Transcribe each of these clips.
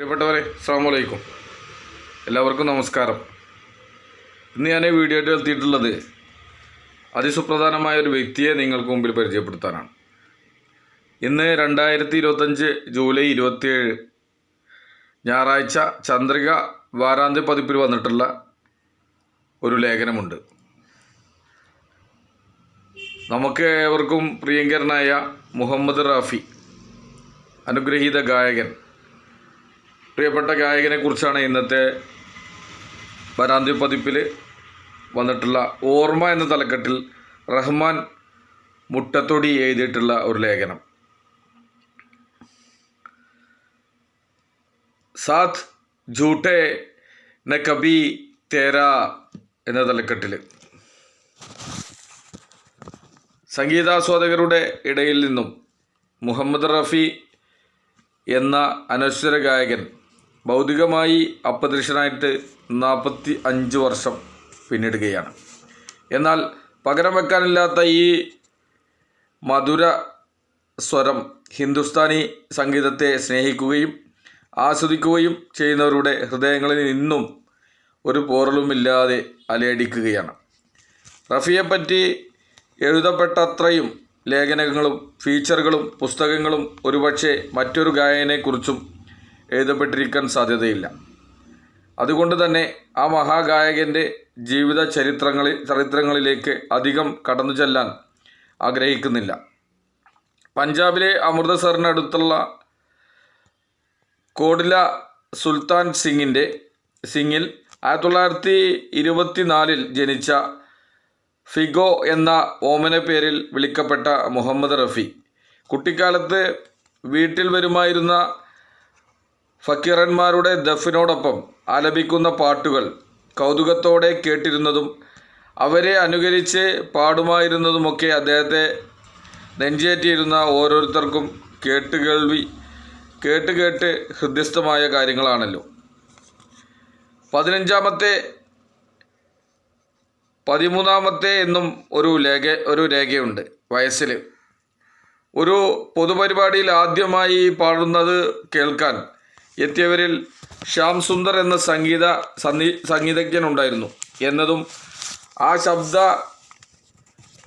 പ്രിയപ്പെട്ടവരെ അസ്സാം വലൈക്കും എല്ലാവർക്കും നമസ്കാരം. ഇന്ന് ഞാൻ ഈ വീഡിയോ എത്തിയിട്ടുള്ളത് അതിസുപ്രധാനമായ ഒരു വ്യക്തിയെ നിങ്ങൾക്ക് മുമ്പിൽ പരിചയപ്പെടുത്താനാണ്. ഇന്ന് രണ്ടായിരത്തി ഇരുപത്തഞ്ച് ജൂലൈ ഇരുപത്തിയേഴ് ഞായറാഴ്ച ചന്ദ്രിക വാരാന്ത്യ പതിപ്പിൽ വന്നിട്ടുള്ള ഒരു ലേഖനമുണ്ട്. നമുക്ക് ഏവർക്കും പ്രിയങ്കരനായ മുഹമ്മദ് റാഫി അനുഗ്രഹീത ഗായകൻ പ്രിയപ്പെട്ട ഗായകനെ കുറിച്ചാണ് ഇന്നത്തെ വരാന്തി പതിപ്പിൽ വന്നിട്ടുള്ള ഓർമ്മ എന്ന തലക്കെട്ടിൽ റഹ്മാൻ മുട്ടത്തൊടി എഴുതിയിട്ടുള്ള ഒരു ലേഖനം. സാത് ജൂട്ടെ ന കബി തേര എന്ന തലക്കെട്ടിൽ. സംഗീതാസ്വാദകരുടെ ഇടയിൽ നിന്നും മുഹമ്മദ് റഫി എന്ന അനശ്വര ഗായകൻ ഭൗതികമായി അപ്രത്യക്ഷനായിട്ട് നാൽപ്പത്തി അഞ്ച് വർഷം പിന്നിടുകയാണ്. എന്നാൽ പകരം വെക്കാനില്ലാത്ത ഈ മധുര സ്വരം ഹിന്ദുസ്ഥാനി സംഗീതത്തെ സ്നേഹിക്കുകയും ആസ്വദിക്കുകയും ചെയ്യുന്നവരുടെ ഹൃദയങ്ങളിൽ ഇന്നും ഒരു പോറലുമില്ലാതെ അലയടിക്കുകയാണ്. റഫിയെപ്പറ്റി എഴുതപ്പെട്ടത്രയും ലേഖനങ്ങളും ഫീച്ചറുകളും പുസ്തകങ്ങളും ഒരുപക്ഷെ മറ്റൊരു ഗായകനെക്കുറിച്ചും എഴുതപ്പെട്ടിരിക്കാൻ സാധ്യതയില്ല. അതുകൊണ്ട് തന്നെ ആ മഹാഗായകന്റെ ജീവിത ചരിത്രങ്ങളിൽ ചരിത്രങ്ങളിലേക്ക് അധികം കടന്നു ചെല്ലാൻ ആഗ്രഹിക്കുന്നില്ല. പഞ്ചാബിലെ അമൃതസറിനടുത്തുള്ള കോഡില സുൽത്താൻ സിംഗിന്റെ സിംഗിൽ ആയിരത്തി തൊള്ളായിരത്തി ഇരുപത്തി നാലിൽ ജനിച്ച ഫിഗോ എന്ന ഓമന പേരിൽ വിളിക്കപ്പെട്ട മുഹമ്മദ് റഫി. കുട്ടിക്കാലത്ത് വീട്ടിൽ വരുമായിരുന്ന ഫക്കീറന്മാരുടെ ദഫിനോടൊപ്പം ആലപിക്കുന്ന പാട്ടുകൾ കൗതുകത്തോടെ കേട്ടിരുന്നതും അവരെ അനുകരിച്ച് പാടുമായിരുന്നതുമൊക്കെ അദ്ദേഹത്തെ നെഞ്ചേറ്റിയിരുന്ന ഓരോരുത്തർക്കും കേട്ട് കേൾവി കേട്ട് കേട്ട് ഹൃദ്യസ്ഥമായ കാര്യങ്ങളാണല്ലോ. പതിനഞ്ചാമത്തെ പതിമൂന്നാമത്തെ എന്നും ഒരു രേഖ ഒരു രേഖയുണ്ട് വയസ്സിൽ ഒരു പൊതുപരിപാടിയിൽ ആദ്യമായി പാടുന്നത് കേൾക്കാൻ എത്തിയവരിൽ ശ്യാം സുന്ദർ എന്ന സംഗീത സംഗീതജ്ഞൻ ഉണ്ടായിരുന്നു എന്നതും ആ ശബ്ദ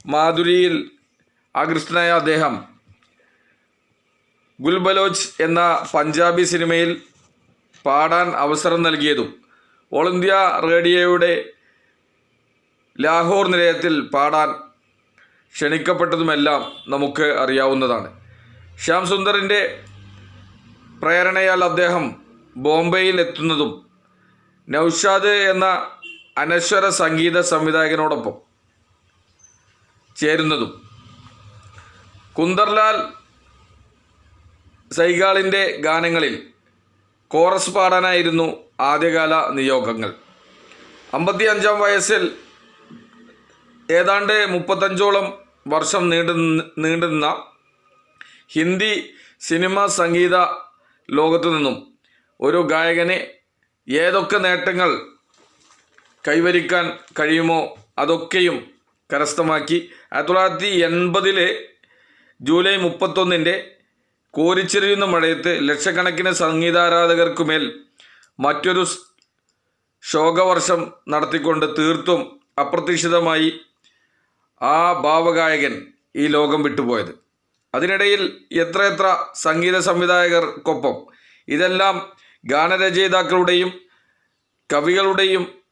മാധുരിയിൽ ആകൃഷ്ടനായ അദ്ദേഹം. ഗുൽബലോച്ച് എന്ന പഞ്ചാബി സിനിമയിൽ പാടാൻ അവസരം നൽകിയതും ഓൾ ഇന്ത്യ റേഡിയോയുടെ ലാഹോർ നിലയത്തിൽ പാടാൻ ക്ഷണിക്കപ്പെട്ടതുമെല്ലാം നമുക്ക് അറിയാവുന്നതാണ്. ശ്യാം സുന്ദറിന്റെ പ്രേരണയാൽ അദ്ദേഹം ബോംബെയിൽ എത്തുന്നതും നൌഷാദ് എന്ന അനശ്വര സംഗീത സംവിധായകനോടൊപ്പം ചേരുന്നതും. കുന്ദർലാൽ സൈഗാളിന്റെ ഗാനങ്ങളിൽ കോറസ് പാടാനായിരുന്നു ആദ്യകാല നിയോഗങ്ങൾ. അമ്പത്തി അഞ്ചാം വയസ്സിൽ ഏതാണ്ട് മുപ്പത്തഞ്ചോളം വർഷം നീണ്ടു നീണ്ടുന്ന ഹിന്ദി സിനിമ സംഗീത ലോകത്തു നിന്നും ഒരു ഗായകന് ഏതൊക്കെ നേട്ടങ്ങൾ കൈവരിക്കാൻ കഴിയുമോ അതൊക്കെയും കരസ്ഥമാക്കി. ആയിരത്തി തൊള്ളായിരത്തി എൺപതിലെ ജൂലൈ മുപ്പത്തൊന്നിന്റെ കോരിച്ചെറിയുന്ന മഴയത്ത് ലക്ഷക്കണക്കിന് സംഗീതാരാധകർക്കുമേൽ മറ്റൊരു ശോകവർഷം നടത്തിക്കൊണ്ട് തീർത്തും അപ്രതീക്ഷിതമായി ആ ഭാവഗായകൻ ഈ ലോകം വിട്ടുപോയത്. അതിനിടയിൽ എത്രയെത്ര സംഗീത സംവിധായകർക്കൊപ്പം ഇതെല്ലാം ഗാനരചയിതാക്കളുടെയും കവികളുടെയും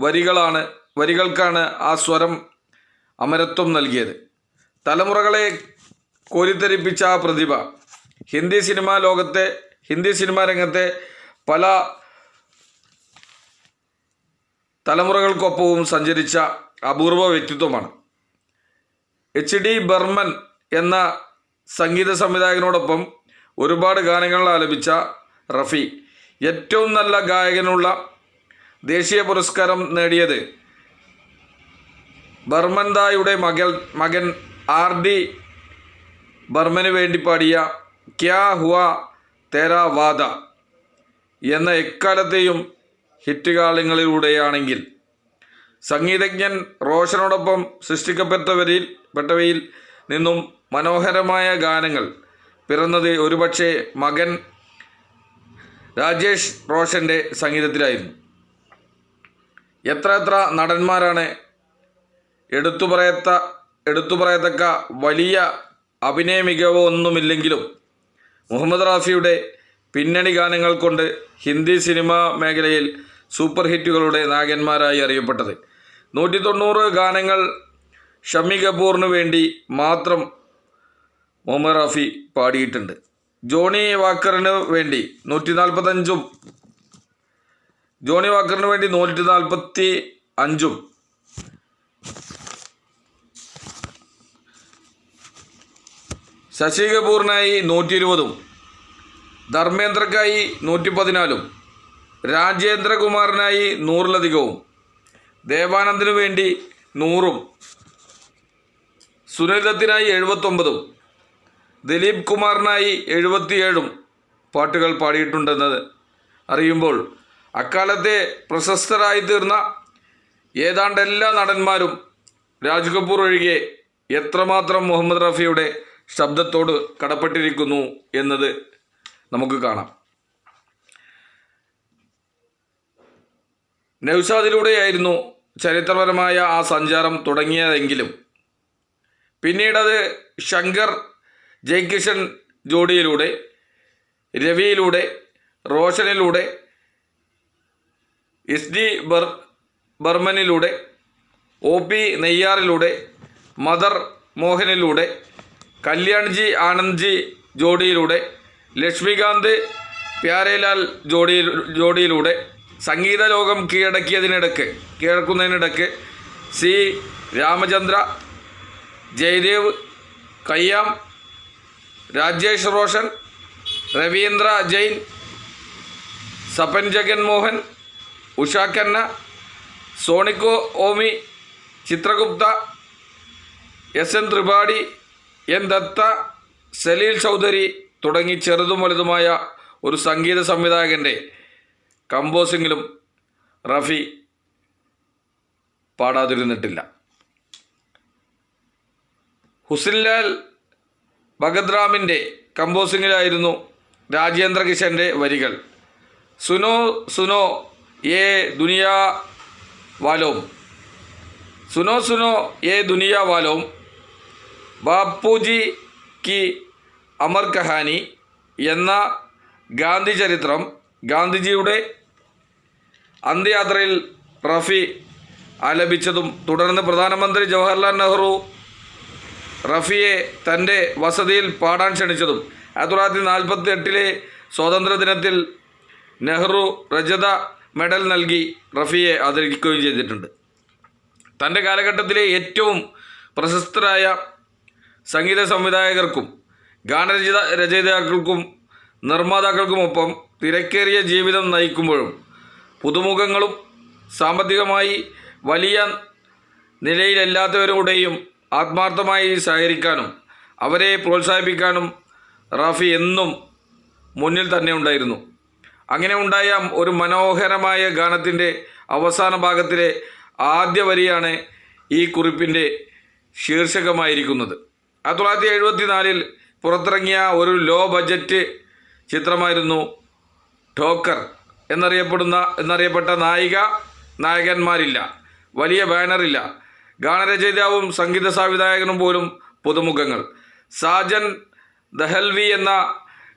വരികളാണ് വരികൾക്കാണ് ആ സ്വരം അമരത്വം നൽകിയത്. തലമുറകളെ കോരിത്തെപ്പിച്ച ആ പ്രതിഭ ഹിന്ദി സിനിമാ ലോകത്തെ ഹിന്ദി സിനിമാ രംഗത്തെ പല തലമുറകൾക്കൊപ്പവും സഞ്ചരിച്ച അപൂർവ വ്യക്തിത്വമാണ്. എച്ച് ഡി ബർമൻ എന്ന സംഗീത സംവിധായകനോടൊപ്പം ഒരുപാട് ഗാനങ്ങൾ ആലപിച്ച റഫി. ഏറ്റവും നല്ല ഗായകനുള്ള ദേശീയ പുരസ്കാരം നേടിയത് ബർമൻദായുടെ മകൾ മകൻ ആർ ഡി ബർമന് വേണ്ടി പാടിയ ക്യാ ഹുവ തേരാ വാദ എന്ന എക്കാലത്തെയും ഹിറ്റ് ഗാനങ്ങളിലൂടെയാണെങ്കിൽ സംഗീതജ്ഞൻ റോഷനോടൊപ്പം സൃഷ്ടിക്കപ്പെട്ടവരിൽ പെട്ടവയിൽ നിന്നും മനോഹരമായ ഗാനങ്ങൾ പിറന്നത് ഒരുപക്ഷെ മകൻ രാജേഷ് റോഷന്റെ സംഗീതത്തിലായിരുന്നു. എത്ര എത്ര നടന്മാരാണ് എടുത്തു പറയത്ത എടുത്തു പറയത്തക്ക വലിയ അഭിനയ മികവോ ഒന്നുമില്ലെങ്കിലും മുഹമ്മദ് റാഫിയുടെ പിന്നണി ഗാനങ്ങൾ കൊണ്ട് ഹിന്ദി സിനിമാ മേഖലയിൽ സൂപ്പർ ഹിറ്റുകളുടെ നായകന്മാരായി അറിയപ്പെട്ടത്. നൂറ്റി തൊണ്ണൂറ് ഗാനങ്ങൾ ഷമ്മി കപൂറിന് വേണ്ടി മാത്രം മുഹമ്മദ് റാഫി പാടിയിട്ടുണ്ട്. ജോണി വാക്കറിന് വേണ്ടി നൂറ്റി നാൽപ്പത്തഞ്ചും ജോണി വാക്കറിന് വേണ്ടി നൂറ്റി നാൽപ്പത്തി അഞ്ചും ശശി കപൂറിനായി നൂറ്റി ഇരുപതും ധർമ്മേന്ദ്രക്കായി നൂറ്റി പതിനാലും രാജേന്ദ്രകുമാറിനായി നൂറിലധികവും ദേവാനന്ദിനു വേണ്ടി നൂറും സുനിലത്തിനായി എഴുപത്തൊമ്പതും ദിലീപ് കുമാറിനായി എഴുപത്തിയേഴും പാട്ടുകൾ പാടിയിട്ടുണ്ടെന്നത് അറിയുമ്പോൾ അക്കാലത്തെ പ്രശസ്തരായി തീർന്ന ഏതാണ്ട് എല്ലാ നടന്മാരും രാജ് കപൂർ ഒഴികെ എത്രമാത്രം മുഹമ്മദ് റഫിയുടെ ശബ്ദത്തോട് കടപ്പെട്ടിരിക്കുന്നു എന്നത് നമുക്ക് കാണാം. നൗഷാദിലൂടെയായിരുന്നു ചരിത്രപരമായ ആ സഞ്ചാരം തുടങ്ങിയതെങ്കിലും പിന്നീടത് ശങ്കർ ജയകിഷൻ ജോഡിയിലൂടെ രവിയിലൂടെ റോഷനിലൂടെ എസ് ഡി ബർ ബർമനിലൂടെ ഒ പി നെയ്യാറിലൂടെ മദർ മോഹനിലൂടെ കല്യാൺജി ആനന്ദ്ജി ജോഡിയിലൂടെ ലക്ഷ്മികാന്ത് പ്യാരേലാൽ ജോഡി ജോഡിയിലൂടെ സംഗീത ലോകം കീഴടക്കിയതിനിടക്ക് കീഴടക്കുന്നതിനിടക്ക് C Ramachandra Jaidev Khayyam Rajesh Roshan Ravindra Jain Sapan Jagmohan Usha Khanna സോണിക്കോ Omi Chitragupta S N Tripathi N Datta Salil Chowdhury തുടങ്ങി ചെറുതും വലുതുമായ ഒരു സംഗീത സംവിധായകന്റെ കമ്പോസിങ്ങിലും റഫി പാടാതിരുന്നിട്ടില്ല. ഹുസിൻലാൽ ഭഗദ്രാമിന്റെ കമ്പോസിങ്ങിലായിരുന്നു രാജേന്ദ്ര കിഷന്റെ വരികൾ. സുനോ സുനോ ഏ ദുനിയാ വാലോം. സുനോ സുനോ ഏ ദുനിയാ വാലോം. ബാപ്പുജി കി അമർ കഹാനി എന്ന ഗാന്ധി ചരിത്രം ഗാന്ധിജിയുടെ അന്ത്യയാത്രയിൽ റഫി ആലപിച്ചതും തുടർന്ന് പ്രധാനമന്ത്രി ജവഹർലാൽ നെഹ്റു റഫിയെ തന്റെ വസതിയിൽ പാടാൻ ക്ഷണിച്ചതും. ആയിരത്തി തൊള്ളായിരത്തി നാൽപ്പത്തി എട്ടിലെ സ്വാതന്ത്ര്യ ദിനത്തിൽ നെഹ്റു രജത മെഡൽ നൽകി റഫിയെ ആദരിക്കുകയും ചെയ്തിട്ടുണ്ട്. തന്റെ കാലഘട്ടത്തിലെ ഏറ്റവും പ്രശസ്തരായ സംഗീത സംവിധായകർക്കും ഗാനരചിത രചയിതാക്കൾക്കും നിർമ്മാതാക്കൾക്കുമൊപ്പം തിരക്കേറിയ ജീവിതം നയിക്കുമ്പോഴും പുതുമുഖങ്ങളും സാമ്പത്തികമായി വലിയ നിലയിലല്ലാത്തവരോടെയും ആത്മാർത്ഥമായി സഹകരിക്കാനും അവരെ പ്രോത്സാഹിപ്പിക്കാനും റാഫി എന്നും മുന്നിൽ തന്നെ ഉണ്ടായിരുന്നു. അങ്ങനെ ഉണ്ടായ ഒരു മനോഹരമായ ഗാനത്തിന്റെ അവസാന ഭാഗത്തിലെ ആദ്യ വരിയാണ് ഈ കുറിപ്പിന്റെ ശീർഷകമായിരിക്കുന്നത്. ആയിരത്തി തൊള്ളായിരത്തി എഴുപത്തി നാലിൽ പുറത്തിറങ്ങിയ ഒരു ലോ ബജറ്റ് ചിത്രമായിരുന്നു ടോക്കർ എന്നറിയപ്പെടുന്ന എന്നറിയപ്പെട്ട നായിക നായകന്മാരില്ല വലിയ ബാനറില്ല. ഗാനരചയിതാവും സംഗീത സംവിധായകനും പോലും പുതുമുഖങ്ങൾ. സാജൻ ദഹൽവി എന്ന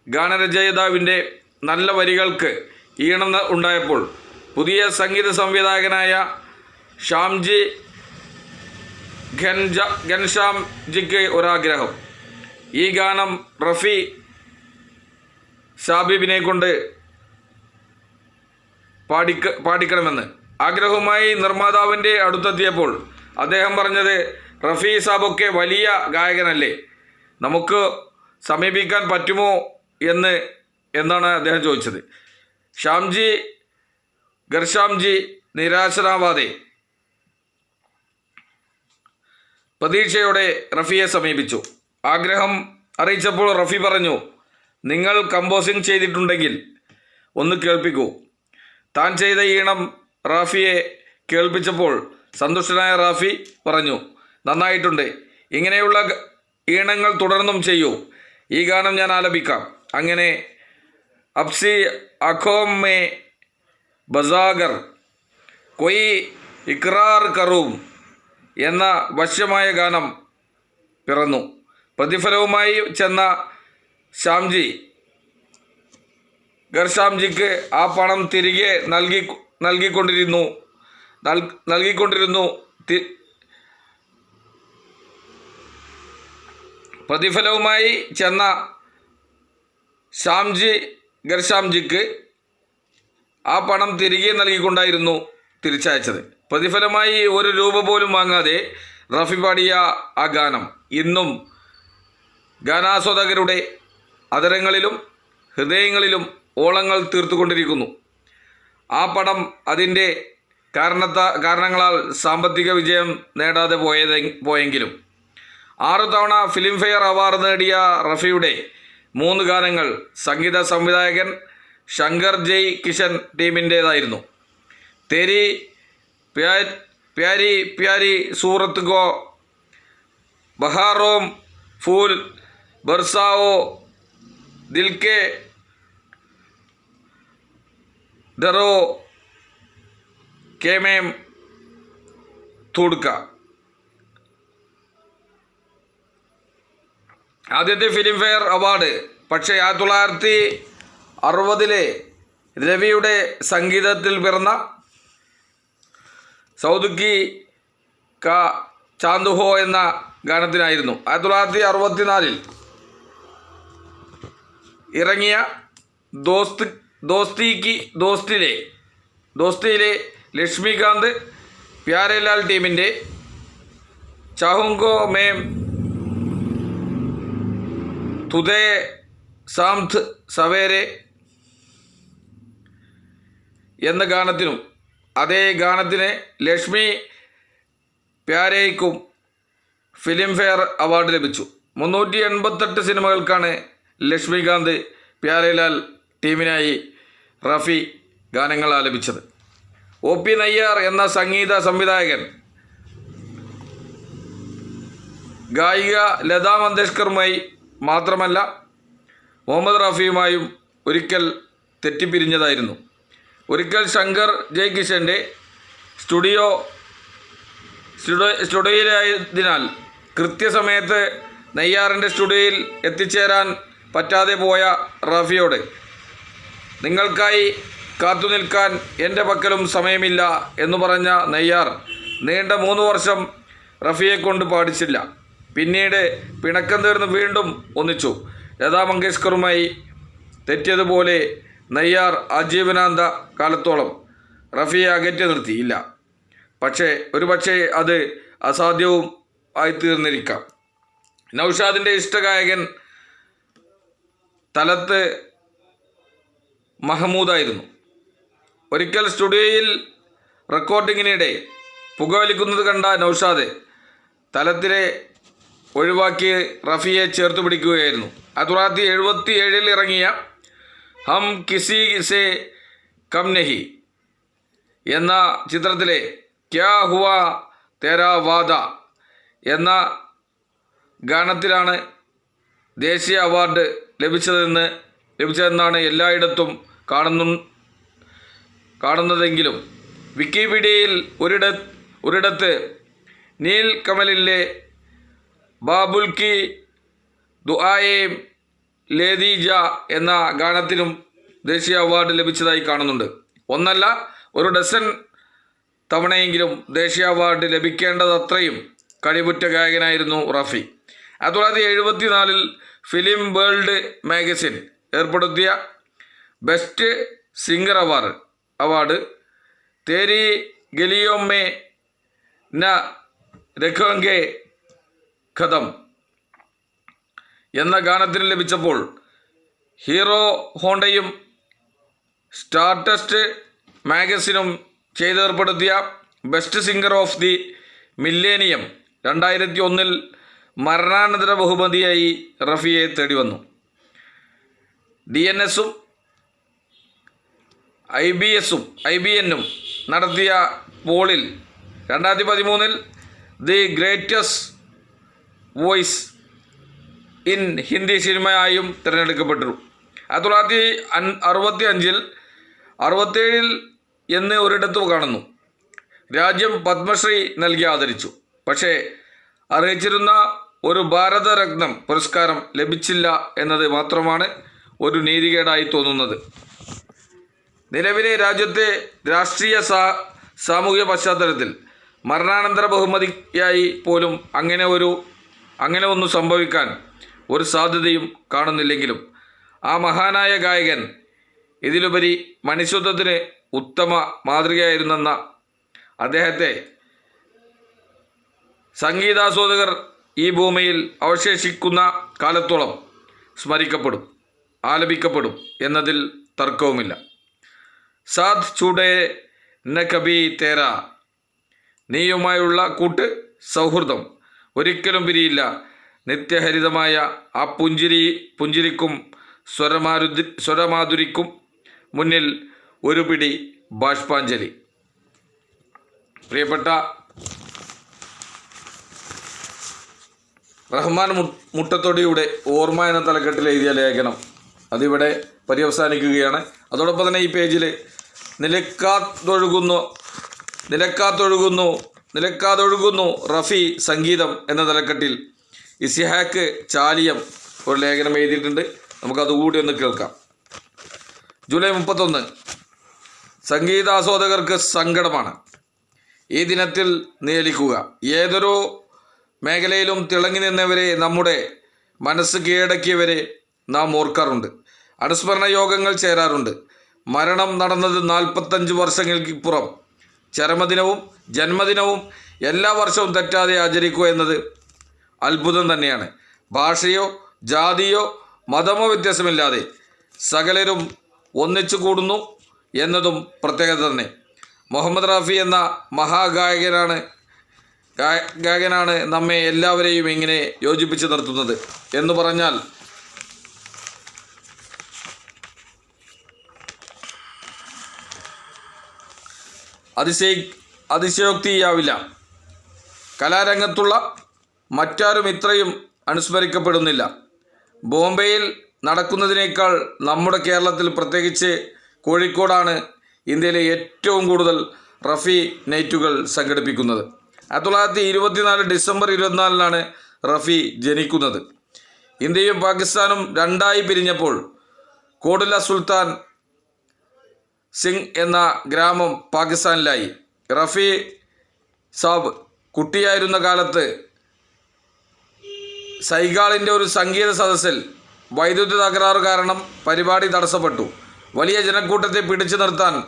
ഗാനരചയിതാവിന്റെ നല്ല വരികൾക്ക് ഈണം ഉണ്ടായപ്പോൾ പുതിയ സംഗീത സംവിധായകനായ ഷ്യാംജി ഖൻജ ഖൻഷാംജിക്ക് ഒരാഗ്രഹം. ഈ ഗാനം റഫി ഷാബിബിനെ കൊണ്ട് പാടിക്ക പാടിക്കണമെന്ന്. ആഗ്രഹവുമായി നിർമ്മാതാവിന്റെ അടുത്തെത്തിയപ്പോൾ അദ്ദേഹം പറഞ്ഞത് റഫീ സാബൊക്കെ വലിയ ഗായകനല്ലേ? നമുക്ക് സമീപിക്കാൻ പറ്റുമോ എന്ന് എന്നാണ് അദ്ദേഹം ചോദിച്ചത്. ശ്യാംജി ഗർഷാംജി നിരാശനാവാതെ പ്രതീക്ഷയോടെ റഫിയെ സമീപിച്ചു. ആഗ്രഹം അറിയിച്ചപ്പോൾ റഫി പറഞ്ഞു നിങ്ങൾ കമ്പോസിങ് ചെയ്തിട്ടുണ്ടെങ്കിൽ ഒന്ന് കേൾപ്പിക്കൂ. താൻ ചെയ്ത ഈണം റാഫിയെ കേൾപ്പിച്ചപ്പോൾ സന്തുഷ്ടനായ റാഫി പറഞ്ഞു നന്നായിട്ടുണ്ട്. ഇങ്ങനെയുള്ള ഈണങ്ങൾ തുടർന്നും ചെയ്യൂ. ഈ ഗാനം ഞാൻ ആലപിക്കാം. അങ്ങനെ അപ്സി അഖോമേ ബസാഗർ കൊയ് ഇക്രാർ കറൂം എന്ന വശ്യമായ ഗാനം പിറന്നു. പ്രതിഫലവുമായി ചെന്ന ശ്യാംജി ഗർഷാംജിക്ക് ആ പണം തിരികെ നൽകി നൽകിക്കൊണ്ടിരുന്നു. നൽ- നൽകിക്കൊണ്ടിരുന്നു. പ്രതിഫലവുമായി ചെന്ന ശ്യാംജി ഗർശാംജിക്ക് ആ പണം തിരികെ നൽകിക്കൊണ്ടായിരുന്നു തിരിച്ചയച്ചത്. പ്രതിഫലമായി ഒരു രൂപ പോലും വാങ്ങാതെ റഫി പാടിയ ആ ഗാനം ഇന്നും ഗാനാസ്വാദകരുടെ അതരങ്ങളിലും ഹൃദയങ്ങളിലും ഓളങ്ങൾ തീർത്തുകൊണ്ടിരിക്കുന്നു. ആ പടം അതിന്റെ കാരണത്ത കാരണങ്ങളാൽ സാമ്പത്തിക വിജയം നേടാതെ പോയത് പോയെങ്കിലും. ആറു തവണ ഫിലിംഫെയർ അവാർഡ് നേടിയ റഫിയുടെ മൂന്ന് ഗാനങ്ങൾ സംഗീത സംവിധായകൻ ശങ്കർ ജയ് കിഷൻ ടീമിന്റേതായിരുന്നു. തെരി പ്യാ- പ്യാരി പ്യാരി സൂറത്ത് ഗോ ബഹാറോം ഫൂൽ ബർസാവോ ദിൽക്കെ ദറോ കേമേം തൂടുക്ക. ആദ്യത്തെ ഫിലിംഫെയർ അവാർഡ്. പക്ഷേ ആയിരത്തി തൊള്ളായിരത്തി അറുപതിലെ രവിയുടെ സംഗീതത്തിൽ പിറന്ന സൗദുക്കി ക ചാന്തുഹോ എന്ന ഗാനത്തിനായിരുന്നു. ആയിരത്തി തൊള്ളായിരത്തി അറുപത്തിനാലിൽ ഇറങ്ങിയ ദോസ്ത് ദോസ്തിക്ക് ദോസ്തിലെ ദോസ്തിയിലെ ലക്ഷ്മികാന്ത് പ്യാരേലാൽ ടീമിന്റെ ചാഹുങ്കോ മേം തുതേ സാംത് സവേരെ എന്ന ഗാനത്തിനും അതേ ഗാനത്തിന് ലക്ഷ്മി പ്യാരേയ്ക്കും ഫിലിംഫെയർ അവാർഡ് ലഭിച്ചു. മുന്നൂറ്റി എൺപത്തെട്ട് സിനിമകൾക്കാണ് ലക്ഷ്മികാന്ത് പ്യാരേലാൽ ടീമിനായി റഫി ഗാനങ്ങൾ ആലപിച്ചത്. ഒ പി നയ്യാർ എന്ന സംഗീത സംവിധായകൻ. ഗായിക ലതാ മങ്കേഷ്കറുമായി മാത്രമല്ല മുഹമ്മദ് റാഫിയുമായും ഒരിക്കൽ തെറ്റിപ്പിരിഞ്ഞതായിരുന്നു. ഒരിക്കൽ ശങ്കർ ജയകിഷന്റെ സ്റ്റുഡിയോ സ്റ്റുഡിയോ സ്റ്റുഡിയോയിലായതിനാൽ കൃത്യസമയത്ത് നെയ്യാറിന്റെ സ്റ്റുഡിയോയിൽ എത്തിച്ചേരാൻ പറ്റാതെ പോയ റാഫിയോട് നിങ്ങൾക്കായി കാത്തു നിൽക്കാൻ എന്റെ പക്കലും സമയമില്ല എന്ന് പറഞ്ഞ നെയ്യാർ നീണ്ട മൂന്ന് വർഷം റഫിയെ കൊണ്ട് പാടിച്ചില്ല. പിന്നീട് പിണക്കം തീർന്ന് വീണ്ടും ഒന്നിച്ചു. ലതാ മങ്കേഷ്കറുമായി തെറ്റിയതുപോലെ നെയ്യാർ ആജീവനാന്ത കാലത്തോളം റഫിയെ അകറ്റി നിർത്തിയില്ല. പക്ഷേ ഒരു പക്ഷേ അത് അസാധ്യവും ആയിത്തീർന്നിരിക്കാം. നൗഷാദിന്റെ ഇഷ്ടഗായകൻ തലത്ത് മഹമൂദായിരുന്നു. ഒരിക്കൽ സ്റ്റുഡിയോയിൽ റെക്കോർഡിങ്ങിനിടെ പുകവലിക്കുന്നത് കണ്ട നൌഷാദ് തലത്തിലെ ഒഴിവാക്കി റഫിയെ ചേർത്ത് പിടിക്കുകയായിരുന്നു. ആയിരത്തി തൊള്ളായിരത്തി എഴുപത്തി ഏഴിൽ ഇറങ്ങിയ ഹം കിസി കിസെ കം നഹി എന്ന ചിത്രത്തിലെ ക്യാ ഹുവ തേരാ വാദ എന്ന ഗാനത്തിലാണ് ദേശീയ അവാർഡ് ലഭിച്ചതെന്ന് ലഭിച്ചതെന്നാണ് എല്ലായിടത്തും കാണുന്നു കാണുന്നതെങ്കിലും വിക്കിപീഡിയയിൽ ഒരിട ഒരിടത്ത് നീൽ കമലിലെ ബാബുൽ കി ദുആയെ ലേദീജ എന്ന ഗാനത്തിനും ദേശീയ അവാർഡ് ലഭിച്ചതായി കാണുന്നുണ്ട്. ഒന്നല്ല ഒരു ഡസൻ തവണയെങ്കിലും ദേശീയ അവാർഡ് ലഭിക്കേണ്ടതത്രയും കഴിവുറ്റ ഗായകനായിരുന്നു റഫി. ആയിരത്തി തൊള്ളായിരത്തി എഴുപത്തി നാലിൽ ഫിലിം വേൾഡ് മാഗസിൻ ഏർപ്പെടുത്തിയ ബെസ്റ്റ് സിംഗർ അവാർഡ് അവാർഡ്. തേരി ഗലിയോമ്മേ ന രഖോങ്കെ ഖദം എന്ന ഗാനത്തിന് ലഭിച്ചപ്പോൾ ഹീറോ ഹോണ്ടയും സ്റ്റാർട്ടസ്റ്റ് മാഗസിനും ചെയ്തേർപ്പെടുത്തിയ best singer of the millennium രണ്ടായിരത്തി ഒന്നിൽ മരണാനന്തര ബഹുമതിയായി റഫിയെ തേടി വന്നു ഡി എൻ എസും ഐ ബി എസും ഐ ബി എന്നും നടത്തിയ പോളിൽ രണ്ടായിരത്തി പതിമൂന്നിൽ the greatest voice in Hindi സിനിമയായും തിരഞ്ഞെടുക്കപ്പെട്ടു. ആയിരത്തി തൊള്ളായിരത്തി അറുപത്തി അഞ്ചിൽ അറുപത്തേഴിൽ എന്ന് ഒരിടത്ത് കാണുന്നു. രാജ്യം പത്മശ്രീ നൽകി ആദരിച്ചു. പക്ഷേ അറിയിച്ചിരുന്ന ഒരു ഭാരതരത്നം പുരസ്കാരം ലഭിച്ചില്ല എന്നത് മാത്രമാണ് ഒരു നീതികേടായി തോന്നുന്നത്. നിലവിലെ രാജ്യത്തെ രാഷ്ട്രീയ സാമൂഹിക പശ്ചാത്തലത്തിൽ മരണാനന്തര ബഹുമതിയായി പോലും അങ്ങനെ ഒരു അങ്ങനെ ഒന്നും സംഭവിക്കാൻ ഒരു സാധ്യതയും കാണുന്നില്ലെങ്കിലും ആ മഹാനായ ഗായകൻ ഇതിലുപരി മനുഷ്യത്വത്തിന് ഉത്തമ മാതൃകയായിരുന്നെന്ന അദ്ദേഹത്തെ സംഗീതാസ്വാദകർ ഈ ഭൂമിയിൽ അവശേഷിക്കുന്ന കാലത്തോളം സ്മരിക്കപ്പെടും ആലപിക്കപ്പെടും എന്നതിൽ തർക്കവുമില്ല. സാധ് ചൂടേ ന കബി തേര. നീയുമായുള്ള കൂട്ട് സൗഹൃദം ഒരിക്കലും പിരിയില്ല. നിത്യഹരിതമായ ആ പുഞ്ചിരി പുഞ്ചിരിക്കും സ്വരമാരുതി സ്വരമാധുരിക്കും മുന്നിൽ ഒരു പിടി ബാഷ്പാഞ്ജലി. പ്രിയപ്പെട്ട റഹ്മാൻ മുട്ടത്തൊടിയുടെ ഓർമ്മ എന്ന തലക്കെട്ടിൽ എഴുതിയ ലേഖനം അതിവിടെ പര്യവസാനിക്കുകയാണ്. അതോടൊപ്പം തന്നെ ഈ പേജിൽ നിലക്കാത്തൊഴുകുന്നു നിലക്കാത്തൊഴുകുന്നു നിലക്കാതൊഴുകുന്നു റഫി സംഗീതം എന്ന തലക്കെട്ടിൽ ഇസിഹാക്ക് ചാലിയം ഒരു ലേഖനം എഴുതിയിട്ടുണ്ട്. നമുക്കതുകൂടി ഒന്ന് കേൾക്കാം. ജൂലൈ മുപ്പത്തൊന്ന്. സംഗീതാസ്വാദകർക്ക് സങ്കടമാണ്. ഈ ദിനത്തിൽ നിയലിക്കുക ഏതൊരു മേഖലയിലും തിളങ്ങി നിന്നവരെ നമ്മുടെ മനസ്സ് കീഴടക്കിയവരെ നാം ഓർക്കാറുണ്ട്. അനുസ്മരണ യോഗങ്ങൾ ചേരാറുണ്ട്. മരണം നടന്നത് നാൽപ്പത്തഞ്ച് വർഷങ്ങൾക്കിപ്പുറം. ചരമദിനവും ജന്മദിനവും എല്ലാ വർഷവും തെറ്റാതെ ആചരിക്കുക എന്നത് അത്ഭുതം തന്നെയാണ്. ഭാഷയോ ജാതിയോ മതമോ വ്യത്യാസമില്ലാതെ സകലരും ഒന്നിച്ചു കൂടുന്നു എന്നതും പ്രത്യേകത തന്നെ. മുഹമ്മദ് റാഫി എന്ന മഹാഗായകനാണ് ഗായ- ഗായകനാണ് നമ്മെ എല്ലാവരെയും ഇങ്ങനെ യോജിപ്പിച്ച് നിർത്തുന്നത്. എന്ന് പറഞ്ഞാൽ അതിശയ അതിശയോക്തിയാവില്ല. കലാരംഗത്തുള്ള മറ്റാരും ഇത്രയും അനുസ്മരിക്കപ്പെടുന്നില്ല. ബോംബെയിൽ നടക്കുന്നതിനേക്കാൾ നമ്മുടെ കേരളത്തിൽ പ്രത്യേകിച്ച് കോഴിക്കോടാണ് ഇന്ത്യയിലെ ഏറ്റവും കൂടുതൽ റഫി നൈറ്റുകൾ സംഘടിപ്പിക്കുന്നത്. ആയിരത്തി തൊള്ളായിരത്തി ഇരുപത്തിനാല് ഡിസംബർ ഇരുപത്തിനാലിനാണ് റഫി ജനിക്കുന്നത്. ഇന്ത്യയും പാകിസ്ഥാനും രണ്ടായി പിരിഞ്ഞപ്പോൾ കോടില സുൽത്താൻ സിംഗ് എന്ന ഗ്രാമം പാകിസ്ഥാനിലായി. റഫി സാബ് കുട്ടിയായിരുന്ന കാലത്ത് സൈഗാളിന്റെ ഒരു സംഗീത സദസ്സിൽ വൈദ്യുതി തകരാറ് കാരണം പരിപാടി തടസ്സപ്പെട്ടു. വലിയ ജനക്കൂട്ടത്തെ പിടിച്ചു നിർത്താൻ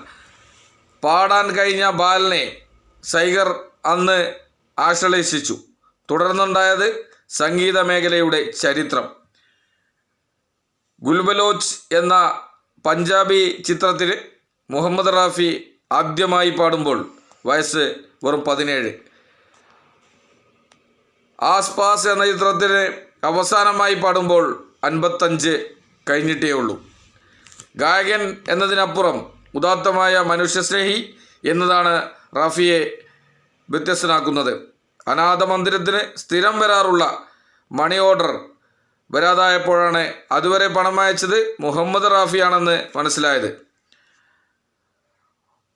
പാടാൻ കഴിഞ്ഞ ബാലനെ സൈഗർ അന്ന് ആശ്ലേഷിച്ചു തുടർന്നുണ്ടായത് സംഗീത മേഖലയുടെ ചരിത്രം. ഗുൽബലോച്ച് എന്ന പഞ്ചാബി ചിത്രത്തിൽ മുഹമ്മദ് റാഫി ആദ്യമായി പാടുമ്പോൾ വയസ്സ് വെറും പതിനേഴ്. ആസ്പാസ് എന്ന ചിത്രത്തിന് അവസാനമായി പാടുമ്പോൾ അൻപത്തഞ്ച് കഴിഞ്ഞിട്ടേ ഉള്ളൂ ഗായകൻ എന്നതിനപ്പുറം ഉദാത്തമായ മനുഷ്യസ്നേഹി എന്നതാണ് റാഫിയെ വ്യത്യസ്തനാക്കുന്നത്. അനാഥ മന്ദിരത്തിന് സ്ഥിരം വരാറുള്ള മണി ഓർഡർ വരാതായപ്പോഴാണ് അതുവരെ പണം അയച്ചത് മുഹമ്മദ് റാഫിയാണെന്ന് മനസ്സിലായത്.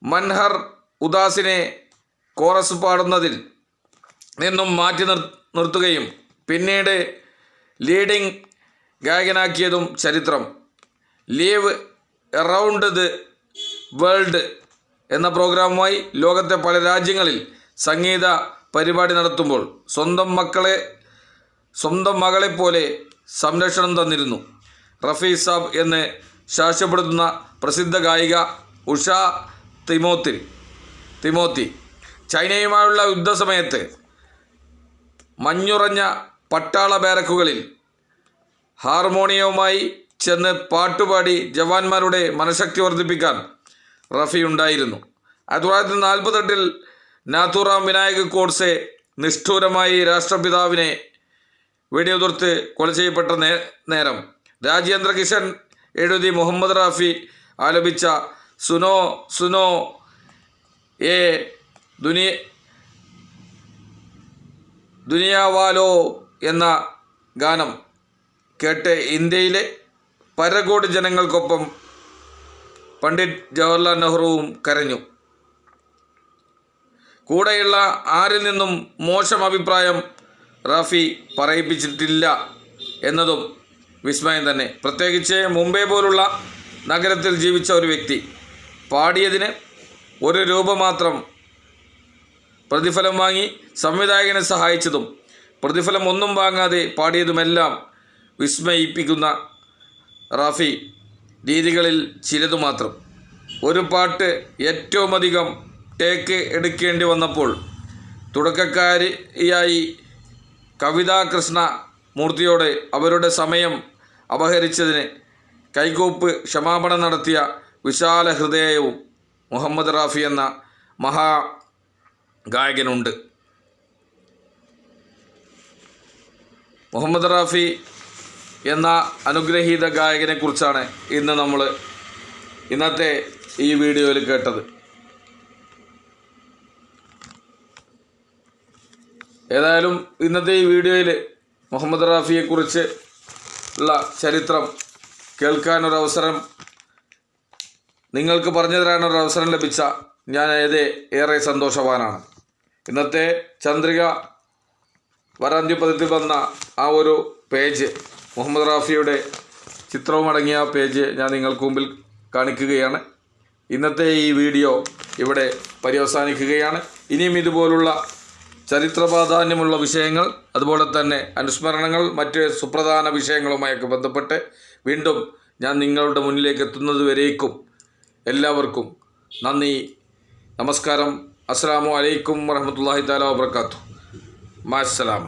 മൻഹർ ഉദാസിനെ കോറസ് പാടുന്നതിൽ നിന്നും മാറ്റി നിർ നിർത്തുകയും പിന്നീട് ലീഡിംഗ് ഗായകനാക്കിയതും ചരിത്രം. ലീവ് എറൗണ്ട് ദ വേൾഡ് എന്ന പ്രോഗ്രാമുമായി ലോകത്തെ പല രാജ്യങ്ങളിൽ സംഗീത പരിപാടി നടത്തുമ്പോൾ സ്വന്തം മക്കളെ സ്വന്തം മകളെപ്പോലെ സംരക്ഷണം തന്നിരുന്നു. റഫി സാബ് എന്ന് സാക്ഷ്യപ്പെടുത്തുന്ന പ്രസിദ്ധ ഗായിക ഉഷ തിമോത്തി തിമോത്തി ചൈനയുമായുള്ള യുദ്ധസമയത്ത് മഞ്ഞുറഞ്ഞ പട്ടാള ബാരക്കുകളിൽ ഹാർമോണിയവുമായി ചെന്ന് പാട്ടുപാടി ജവാന്മാരുടെ മനഃശക്തി വർദ്ധിപ്പിക്കാൻ റഫി ഉണ്ടായിരുന്നു. ആയിരത്തി തൊള്ളായിരത്തി നാൽപ്പത്തെട്ടിൽ നാഥുറാം വിനായക് കോഡ്സെ നിഷ്ഠൂരമായി രാഷ്ട്രപിതാവിനെ വെടിയുതിർത്ത് കൊല ചെയ്യപ്പെട്ട നേരം രാജേന്ദ്ര കിഷൻ എഴുതി മുഹമ്മദ് റാഫി ആലപിച്ച സുനോ सुनो ये दुनिया ദുനിയാവാലോ എന്ന ഗാനം കേട്ട് ഇന്ത്യയിലെ പരകോടി ജനങ്ങൾക്കൊപ്പം പണ്ഡിറ്റ് ജവഹർലാൽ നെഹ്റുവും കരഞ്ഞു. കൂടെയുള്ള ആരിൽ നിന്നും മോശം അഭിപ്രായം റാഫി പറയിപ്പിച്ചിട്ടില്ല എന്നതും വിസ്മയം തന്നെ. പ്രത്യേകിച്ച് മുംബൈ പോലുള്ള നഗരത്തിൽ ജീവിച്ച ഒരു വ്യക്തി. പാടിയതിന് ഒരു രൂപ മാത്രം പ്രതിഫലം വാങ്ങി സംവിധായകനെ സഹായിച്ചതും പ്രതിഫലം ഒന്നും വാങ്ങാതെ പാടിയതുമെല്ലാം വിസ്മയിപ്പിക്കുന്ന റാഫി രീതികളിൽ ചിലതു മാത്രം. ഒരു പാട്ട് ഏറ്റവും അധികം ടേക്ക് എടുക്കേണ്ടി വന്നപ്പോൾ തുടക്കക്കാരിയായി കവിതാ കൃഷ്ണ മൂർത്തിയോട് അവരുടെ സമയം അപഹരിച്ചതിന് കൈകോപ്പ് ക്ഷമാപണം നടത്തിയ വിശാല ഹൃദയവും മുഹമ്മദ് റാഫി എന്ന മഹാ ഗായകനുണ്ട്. മുഹമ്മദ് റാഫി എന്ന അനുഗ്രഹീത ഗായകനെക്കുറിച്ചാണ് ഇന്ന് നമ്മൾ ഇന്നത്തെ ഈ വീഡിയോയിൽ കേട്ടത്. ഏതായാലും ഇന്നത്തെ ഈ വീഡിയോയിൽ മുഹമ്മദ് റാഫിയെക്കുറിച്ച് ഉള്ള ചരിത്രം കേൾക്കാനൊരവസരം നിങ്ങൾക്ക് പറഞ്ഞു തരാനൊരു അവസരം ലഭിച്ച ഞാൻ ഏതെ ഏറെ സന്തോഷവാനാണ്. ഇന്നത്തെ ചന്ദ്രിക വരാന്ത്യപദത്തിൽ വന്ന ആ ഒരു പേജ് മുഹമ്മദ് റാഫിയുടെ ചിത്രവും അടങ്ങിയ ആ പേജ് ഞാൻ നിങ്ങൾക്ക് മുമ്പിൽ കാണിക്കുകയാണ്. ഇന്നത്തെ ഈ വീഡിയോ ഇവിടെ പര്യവസാനിക്കുകയാണ്. ഇനിയും ഇതുപോലുള്ള ചരിത്ര പ്രാധാന്യമുള്ള വിഷയങ്ങൾ അതുപോലെ തന്നെ അനുസ്മരണങ്ങൾ മറ്റ് സുപ്രധാന വിഷയങ്ങളുമായൊക്കെ ബന്ധപ്പെട്ട് വീണ്ടും ഞാൻ നിങ്ങളുടെ മുന്നിലേക്ക് എത്തുന്നത് വരേക്കും. എല്ലാവർക്കും നന്ദി. നമസ്കാരം. അസ്സാം വലൈക്കും വറഹമത്തല്ലാഹി താല വാബർക്കാത്തു മാസ്സലാമ